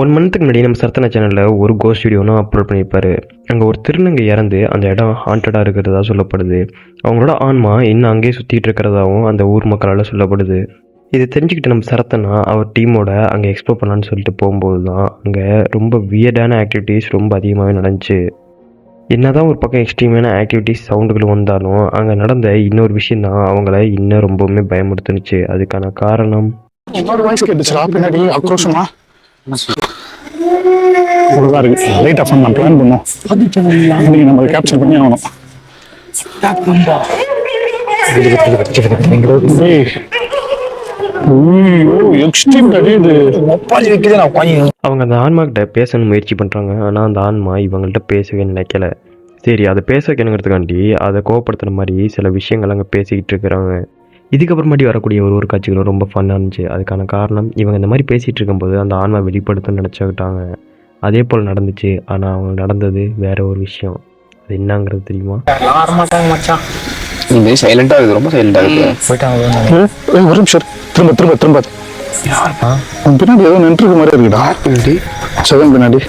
One மந்த்துக்கு முன்னாடி நம்ம சரத்தனா சேனலில் ஒரு கோஸ்ட் வீடியோன்னு அப்லோட் பண்ணியிருப்பாரு. அங்கே ஒரு திருநங்கை இறந்து அந்த இடம் ஹாண்டடாக இருக்கிறதா சொல்லப்படுது. அவங்களோட ஆன்மா இன்னும் அங்கேயே சுற்றிட்டு இருக்கிறதாவும் அந்த ஊர் மக்களால் சொல்லப்படுது. இதை தெரிஞ்சுக்கிட்டு நம்ம சரத்தனா அவர் டீமோட அங்கே எக்ஸ்ப்ளோர் பண்ணலான்னு சொல்லிட்டு போகும்போது தான் அங்கே ரொம்ப வியர்டான ஆக்டிவிட்டீஸ் ரொம்ப அதிகமாகவே நடந்துச்சு. என்னதான் ஒரு பக்கம் எக்ஸ்ட்ரீமான ஆக்டிவிட்டீஸ் சவுண்டுகள் வந்தாலும் அங்கே நடந்த இன்னொரு விஷயம் தான் அவங்கள இன்னும் ரொம்பவுமே பயமுறுத்துனுச்சு. அதுக்கான காரணம்? இன்னொரு வாய்ஸ் கேட்டுச்சுடா பின்னாடி ஆக்ரோஷமா? அவ்வளோதான் இருக்கு. லைட் ஆஃப் பண்ண பிளான் பண்ணும். இன்னைக்கு நம்ம கேப்சர் பண்ணி ஆகணும். அவங்க அந்த ஆன்மாக்கிட்ட பேசணும்னு முயற்சி பண்ணுறாங்க ஆனால் அந்த ஆன்மா இவங்கள்ட்ட பேசவே நினைக்கல. சரி அதை பேச வைக்கணுங்கிறதுக்காண்டி அதை கோவப்படுத்துற மாதிரி சில விஷயங்கள் அங்கே பேசிக்கிட்டு இருக்கிறாங்க இதுக்கப்புறமாட்டி வரக்கூடிய ஒரு ஒரு காட்சிகளும் ரொம்ப ஃபன்னாக இருந்துச்சு. அதுக்கான காரணம் இவங்க இந்த மாதிரி பேசிகிட்டு இருக்கும்போது அந்த ஆன்மா வெளிப்படுத்தணும்னு நினச்சிக்கிட்டாங்க. அதே போல் நடந்துச்சு. ஆனால் அவங்க நடந்தது வேற ஒரு விஷயம். அது என்னங்கிறது தெரியுமா? நீ சைலண்டா இருக்குது. ரொம்ப சைலண்டா இருக்கு ஏய், ஏய், ஒரு நிமிஷம். திரும்ப திரும்ப திரும்ப. பின்னாடி ஏதோ நின்று மாதிரி இருக்குடா. செவன் பின்னாடி.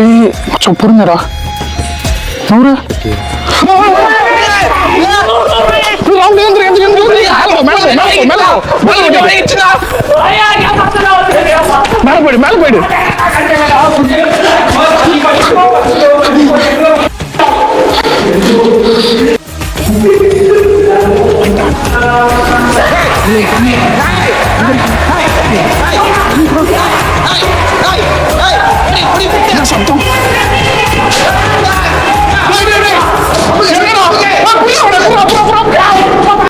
ஏய் மச்சான் பொறுங்கடா நூறு. మరపడి మరపడి శబ్దం